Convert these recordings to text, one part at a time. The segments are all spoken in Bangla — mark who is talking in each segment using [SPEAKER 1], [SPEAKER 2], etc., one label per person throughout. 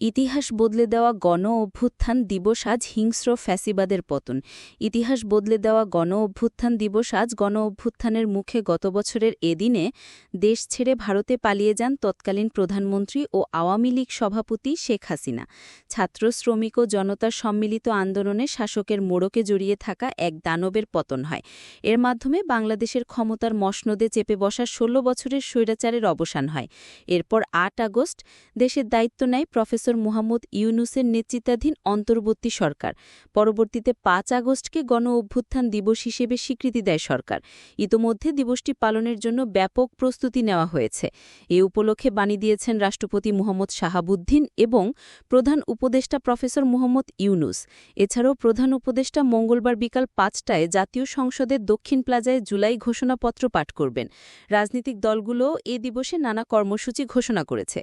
[SPEAKER 1] ইতিহাস বদলে দেওয়া গণ অভ্যুত্থান দিবস আজ হিংস্র ফ্যাসিবাদের পতন। ইতিহাস বদলে দেওয়া গণ অভ্যুত্থান দিবস আজ গণ অভ্যুত্থানের মুখে গত বছরের এদিনে দেশ ছেড়ে ভারতে পালিয়ে যান তৎকালীন প্রধানমন্ত্রী ও আওয়ামী লীগ সভাপতি শেখ হাসিনা। ছাত্র, শ্রমিক ও জনতার সম্মিলিত আন্দোলনে শাসকের মোড়কে জড়িয়ে থাকা এক দানবের পতন হয়। এর মাধ্যমে বাংলাদেশের ক্ষমতার মসনদে চেপে বসা ১৬ বছরের স্বৈরাচারের অবসান হয়। এরপর আট আগস্ট দেশের দায়িত্ব নেয় প্রফেসর প্রফেসর মুহাম্মদ ইউনুসের নেতৃত্বাধীন অন্তর্বর্তী সরকার। পরবর্তীতে পাঁচ আগস্টকে গণ অভ্যুত্থান দিবস হিসেবে স্বীকৃতি দেয় সরকার। ইতোমধ্যে দিবসটি পালনের জন্য ব্যাপক প্রস্তুতি নেওয়া হয়েছে। এ উপলক্ষে বাণী দিয়েছেন রাষ্ট্রপতি মুহম্মদ শাহাবুদ্দিন এবং প্রধান উপদেষ্টা প্রফেসর মুহম্মদ ইউনুস। এছাড়াও প্রধান উপদেষ্টা মঙ্গলবার বিকাল পাঁচটায় জাতীয় সংসদের দক্ষিণ প্লাজায় জুলাই ঘোষণাপত্র পাঠ করবেন। রাজনৈতিক দলগুলোও এ দিবসে নানা কর্মসূচি ঘোষণা করেছে।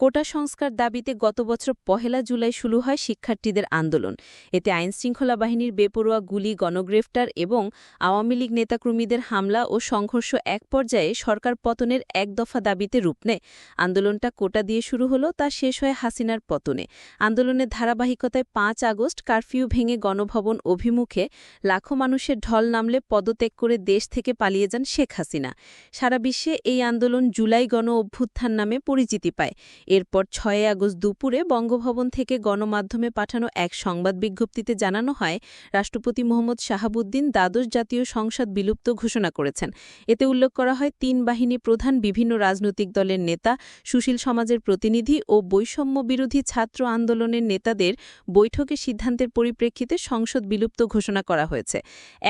[SPEAKER 1] কোটা সংস্কার দাবিতে গত গত বছর পহেলা জুলাই শুরু হয় শিক্ষার্থীদের আন্দোলন। এতে আইনশৃঙ্খলা বাহিনীর বেপরোয়া গুলি, গণগ্রেফতার এবং আওয়ামী লীগ নেতাকর্মীদের হামলা ও সংঘর্ষ এক পর্যায়ে সরকার পতনের এক দফা দাবিতে রূপ নেয়। আন্দোলনটা কোটা দিয়ে শুরু হলো, তা শেষ হয় হাসিনার পতনে। আন্দোলনের ধারাবাহিকতায় পাঁচ আগস্ট কারফিউ ভেঙে গণভবন অভিমুখে লাখো মানুষের ঢল নামলে পদত্যাগ করে দেশ থেকে পালিয়ে যান শেখ হাসিনা। সারা বিশ্বে এই আন্দোলন জুলাই গণ অভ্যুত্থান নামে পরিচিতি পায়। এরপর ছয় আগস্ট দুপুর দুপুরে বঙ্গভবন থেকে গণমাধ্যমে পাঠানো এক সংবাদ বিজ্ঞপ্তিতে জানানো হয়, রাষ্ট্রপতি মোহাম্মদ শাহাবুদ্দিন দ্বাদশ জাতীয় সংসদ বিলুপ্ত ঘোষণা করেছেন। এতে উল্লেখ করা হয়, তিন বাহিনী প্রধান বিভিন্ন রাজনৈতিক দলের নেতা, সুশীল সমাজের প্রতিনিধি ও বৈষম্য বিরোধী ছাত্র আন্দোলনের নেতাদের বৈঠকে সিদ্ধান্তের পরিপ্রেক্ষিতে সংসদ বিলুপ্ত ঘোষণা করা হয়েছে।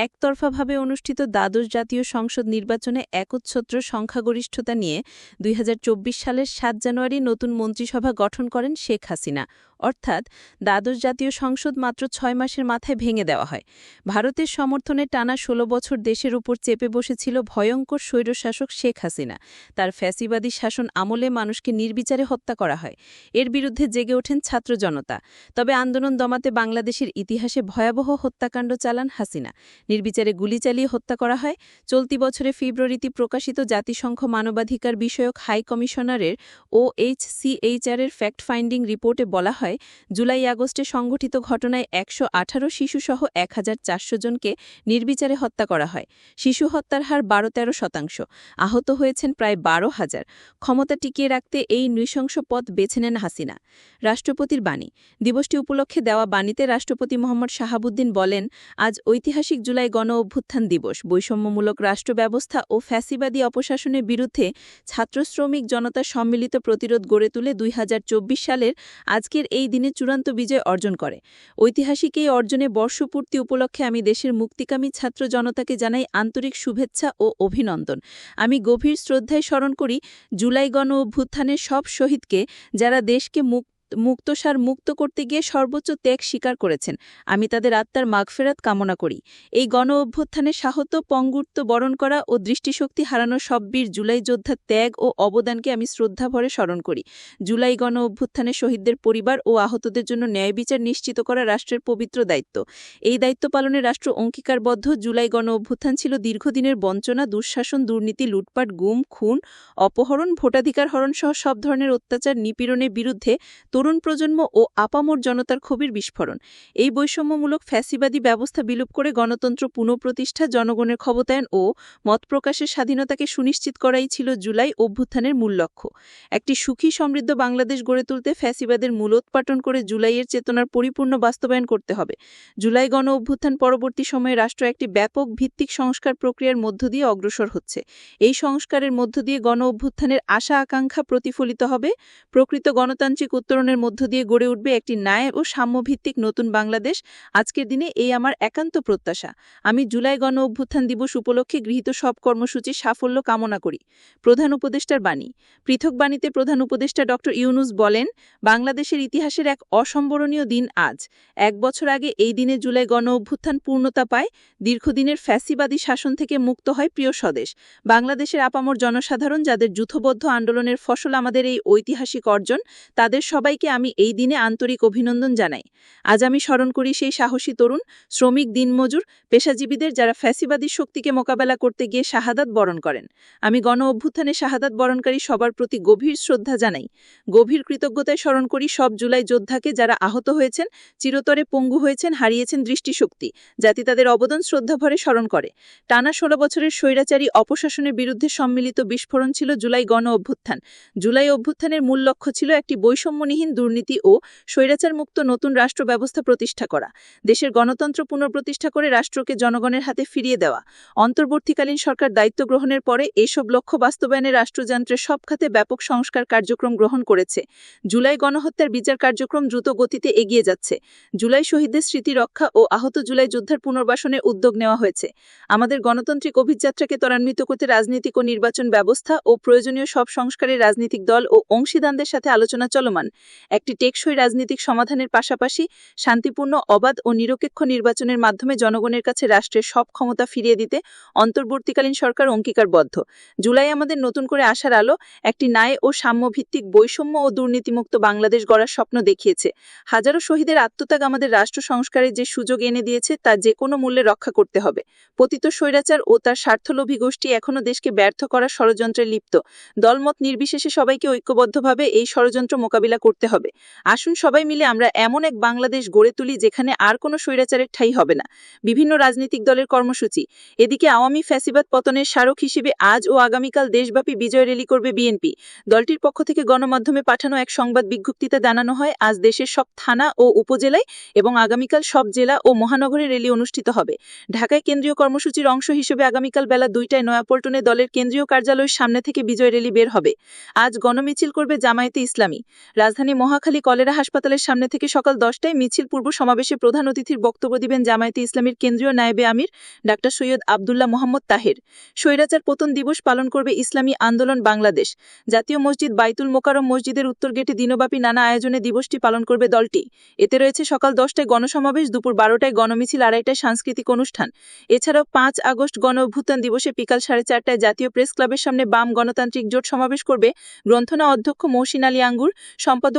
[SPEAKER 1] একতরফাভাবে অনুষ্ঠিত দ্বাদশ জাতীয় সংসদ নির্বাচনে একচ্ছত্র সংখ্যাগরিষ্ঠতা নিয়ে দুই হাজার চব্বিশ সালের সাত জানুয়ারি নতুন মন্ত্রিসভা গঠন করেন শেখ হাসিনা। অর্থাৎ দ্বাদশ জাতীয় সংসদ মাত্র ছয় মাসের মাথায় ভেঙে দেওয়া হয়। ভারতের সমর্থনে টানা ১৬ বছর দেশের উপর চেপে বসেছিল ভয়ঙ্কর স্বৈরশাসক শেখ হাসিনা। তার ফ্যাসিবাদী শাসন আমলে মানুষকে নির্বিচারে হত্যা করা হয়। এর বিরুদ্ধে জেগে ওঠেন ছাত্র জনতা। তবে আন্দোলন দমাতে বাংলাদেশের ইতিহাসে ভয়াবহ হত্যাকাণ্ড চালান হাসিনা। নির্বিচারে গুলি চালিয়ে হত্যা করা হয়। চলতি বছরে ফেব্রুয়ারিতে প্রকাশিত জাতিসংঘ মানবাধিকার বিষয়ক হাই কমিশনারের ও এইচসিএইচআরের ফ্যাক্ট ফাইন্ডিং রিপোর্টে বলা হয়, জুলাই আগস্টে সংঘটিত ঘটনায় একশো আঠারো শিশুসহ এক হাজার চারশো জনকে নির্বিচারে হত্যা করা হয়। শিশু হত্যার হার বারো তেরো শতাংশ, আহত হয়েছেন প্রায় বারো হাজার। ক্ষমতা টিকিয়ে রাখতে এই নৃশংস পথ বেছে নেন হাসিনা। রাষ্ট্রপতির বাণী, দিবসটি উপলক্ষে দেওয়া বাণীতে রাষ্ট্রপতি মোহাম্মদ শাহাবুদ্দিন বলেন, আজ ঐতিহাসিক জুলাই গণ অভ্যুত্থান দিবস। বৈষম্যমূলক রাষ্ট্র ব্যবস্থা ও ফ্যাসিবাদী অপশাসনের বিরুদ্ধে ছাত্র শ্রমিক জনতার সম্মিলিত প্রতিরোধ গড়ে তুলে দুই চব্বিশ সালের আজকের এই দিনে চূড়ান্ত বিজয় অর্জন করে। ঐতিহাসিক এই অর্জনে বর্ষপূর্তি উপলক্ষে আমি দেশের মুক্তিকামী ছাত্র জনতাকে জানাই আন্তরিক শুভেচ্ছা ও অভিনন্দন। আমি গভীর শ্রদ্ধায় স্মরণ করি জুলাই গণ অভ্যুত্থানের সব শহীদকে যারা দেশকে মুক্ত মুক্তসার মুক্ত করতে গিয়ে সর্বোচ্চ ত্যাগ স্বীকার করেছেন। আমি তাদের আত্মার মাগফেরাত কামনা করি। এই গণ অভ্যুত্থানে সাহত পঙ্গুর্ত বরণ করা ও দৃষ্টিশক্তি হারানো সব বীর জুলাই যোদ্ধার ত্যাগ ও অবদানকে আমি শ্রদ্ধাভরে স্মরণ করি। জুলাই গণ অভ্যুত্থানে শহীদদের পরিবার ও আহতদের জন্য ন্যায় বিচার নিশ্চিত করা রাষ্ট্রের পবিত্র দায়িত্ব। এই দায়িত্ব পালনে রাষ্ট্র অঙ্গীকারবদ্ধ। জুলাই গণ অভ্যুত্থান ছিল দীর্ঘদিনের বঞ্চনা, দুঃশাসন, দুর্নীতি, লুটপাট, গুম, খুন, অপহরণ, ভোটাধিকার হরণ সহ সব ধরনের অত্যাচার নিপীড়নের বিরুদ্ধে তরুণ প্রজন্ম ও আপামর জনতার ক্ষোভের বিস্ফোরণ। এই বৈষম্যমূলক ফ্যাসিবাদী ব্যবস্থা বিলোপ করে গণতন্ত্র পুনঃপ্রতিষ্ঠা, জনগণের ক্ষমতায়ন ও মত প্রকাশের স্বাধীনতাকে সুনিশ্চিত করাই ছিল জুলাই অভ্যুত্থানের মূল লক্ষ্য। একটি সুখী সমৃদ্ধ বাংলাদেশ গড়ে তুলতে ফ্যাসিবাদের মূলোৎপাটন করে জুলাইয়ের চেতনার পরিপূর্ণ বাস্তবায়ন করতে হবে। জুলাই গণ অভ্যুত্থান পরবর্তী সময়ে রাষ্ট্র একটি ব্যাপক ভিত্তিক সংস্কার প্রক্রিয়ার মধ্য দিয়ে অগ্রসর হচ্ছে। এই সংস্কারের মধ্য দিয়ে গণ অভ্যুত্থানের আশা আকাঙ্ক্ষা প্রতিফলিত হবে। প্রকৃত গণতান্ত্রিক উত্তরণের মধ্য দিয়ে গড়ে উঠবে একটি ন্যায় ও সাম্যভিত্তিক নতুন বাংলাদেশ, আজকের দিনে এই আমার একান্ত প্রত্যাশা। আমি জুলাই গণ অভ্যুত্থান দিবস উপলক্ষে গৃহীত সব কর্মসূচির সাফল্য কামনা করি। প্রধান উপদেষ্টার বাণী। পৃথক বাণীতে প্রধান উপদেষ্টা ড. ইউনুস বলেন, বাংলাদেশের ইতিহাসের এক অসম্বরণীয় দিন আজ। এক বছর আগে এই দিনে জুলাই গণ অভ্যুত্থান পূর্ণতা পায়, দীর্ঘদিনের ফ্যাসিবাদী শাসন থেকে মুক্ত হয় প্রিয় স্বদেশ। বাংলাদেশের আপামর জনসাধারণ যাদের যুথবদ্ধ আন্দোলনের ফসল আমাদের এই ঐতিহাসিক অর্জন, তাদের সবাই
[SPEAKER 2] সবাইকে আমি এই দিনে আন্তরিক অভিনন্দন জানাই। আজ আমি স্মরণ করি সেই সাহসী তরুণ, শ্রমিক দিনমজুর, পেশাজীবীদের যারা ফ্যাসিবাদী শক্তিকে মোকাবেলা করতে গিয়ে শাহাদাত বরণ করেন। আমি গণ অভ্যুত্থানে শাহাদাত বরণকারী সবার প্রতি গভীর শ্রদ্ধা জানাই। গভীর কৃতজ্ঞতায় স্মরণ করি সব জুলাই যোদ্ধাকে যারা আহত হয়েছেন, চিরতরে পঙ্গু হয়েছেন, হারিয়েছেন দৃষ্টিশক্তি জাতি তাদের অবদান শ্রদ্ধাভরে স্মরণ করে। টানা ষোলো বছরের স্বৈরাচারী অপশাসনের বিরুদ্ধে সম্মিলিত বিস্ফোরণ ছিল জুলাই গণ অভ্যুত্থান। জুলাই অভ্যুত্থানের মূল লক্ষ্য ছিল একটি বৈষম্যহীন দুর্নীতি ও স্বৈরাচার মুক্ত নতুন রাষ্ট্র ব্যবস্থা প্রতিষ্ঠা করা। দেশের গণতন্ত্র পুনঃপ্রতিষ্ঠা করে রাষ্ট্রকে জনগণের হাতে ফিরিয়ে দেওয়া। অন্তর্বর্তীকালীন সরকার দায়িত্ব গ্রহণের পরে এসব লক্ষ্য বাস্তবায়নে রাষ্ট্রযন্ত্রের সব খাতে ব্যাপক সংস্কার কার্যক্রম গ্রহণ করেছে। জুলাই গণহত্যার বিচার কার্যক্রম দ্রুত গতিতে এগিয়ে যাচ্ছে। জুলাই শহীদদের স্মৃতি রক্ষা ও আহত জুলাই যোদ্ধার পুনর্বাসনের উদ্যোগ নেওয়া হয়েছে। আমাদের গণতান্ত্রিক অভিযাত্রাকে ত্বরান্বিত করতে রাজনৈতিক ও নির্বাচন ব্যবস্থা ও প্রয়োজনীয় সব সংস্কারের রাজনৈতিক দল ও অংশীদারদের সাথে আলোচনা চলমান। একটি টেকসই রাজনৈতিক সমাধানের পাশাপাশি শান্তিপূর্ণ, অবাধ ও নিরপেক্ষ নির্বাচনের মাধ্যমে জনগণের কাছে রাষ্ট্রের সব ক্ষমতা ফিরিয়ে দিতে অন্তর্বর্তীকালীন সরকার অঙ্গীকারবদ্ধ। জুলাই আমাদের নতুন করে আসার আলো, একটি ন্যায় ও সাম্যভিত্তিক বৈষম্য ও দুর্নীতিমুক্ত বাংলাদেশ গড়ার স্বপ্ন দেখিয়েছে। হাজারো শহীদের আত্মত্যাগ আমাদের রাষ্ট্র সংস্কারের যে সুযোগ এনে দিয়েছে তা যে কোনো মূল্যে রক্ষা করতে হবে। পতিত স্বৈরাচার ও তার স্বার্থলোভী গোষ্ঠী এখনও দেশকে ব্যর্থ করার ষড়যন্ত্রে লিপ্ত। দলমত নির্বিশেষে সবাইকে ঐক্যবদ্ধভাবে এই ষড়যন্ত্র মোকাবিলা করতে হবে। আসুন সবাই মিলে আমরা এমন এক বাংলাদেশ গড়ে তুলি যেখানে আর কোনো স্বৈরাচারের ঠাই হবে না। বিভিন্ন রাজনৈতিক দলের কর্মসূচি। এদিকে আওয়ামী ফ্যাসিবাদ পতনের স্মারক হিসেবে আজ ও আগামীকাল দেশব্যাপী বিজয় র্যালি করবে বিএনপি। দলটির পক্ষ থেকে গণমাধ্যমে পাঠানো এক সংবাদ বিজ্ঞপ্তিতে জানানো হয়, আজ দেশের সব থানা ও উপজেলায় এবং আগামীকাল সব জেলা ও মহানগরে র্যালি অনুষ্ঠিত হবে। ঢাকায় কেন্দ্রীয় কর্মসূচির অংশ হিসেবে আগামীকাল বেলা দুইটায় নয়াপল্টনে দলের কেন্দ্রীয় কার্যালয়ের সামনে থেকে বিজয় র্যালি বের হবে। আজ গণমিছিল করবে জামায়াতে ইসলামী। রাজধানী মহাখালী কলেরা হাসপাতালের সামনে থেকে সকাল দশটায় মিছিল পূর্ব সমাবেশে প্রধান অতিথির বক্তব্য দিবেন জামায়াতে ইসলামীর কেন্দ্রীয় নায়েবে আমির ডাক্তার সৈয়দ আবদুল্লাহ মোহাম্মদ তাহের। স্বৈরাচার পতন দিবস পালন করবে ইসলামী আন্দোলন বাংলাদেশ। জাতীয় মসজিদ বাইতুল মোকারম মসজিদের উত্তর গেটে দিনব্যাপী নানা আয়োজনে দিবসটি পালন করবে দলটি। এতে রয়েছে সকাল দশটায় গণসমাবেশ, দুপুর বারোটায় গণমিছিল, আড়াইটায় সাংস্কৃতিক অনুষ্ঠান। এছাড়াও পাঁচ আগস্ট গণ অভ্যুত্থান দিবসে বিকাল সাড়ে চারটায় জাতীয় প্রেস ক্লাবের সামনে বাম গণতান্ত্রিক জোট সমাবেশ করবে গ্রন্থনা অধ্যক্ষ মৌসিন আলী আঙ্গুর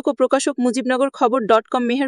[SPEAKER 2] ও প্রকাশক মুজিবনগর খবর ডট কম মেহের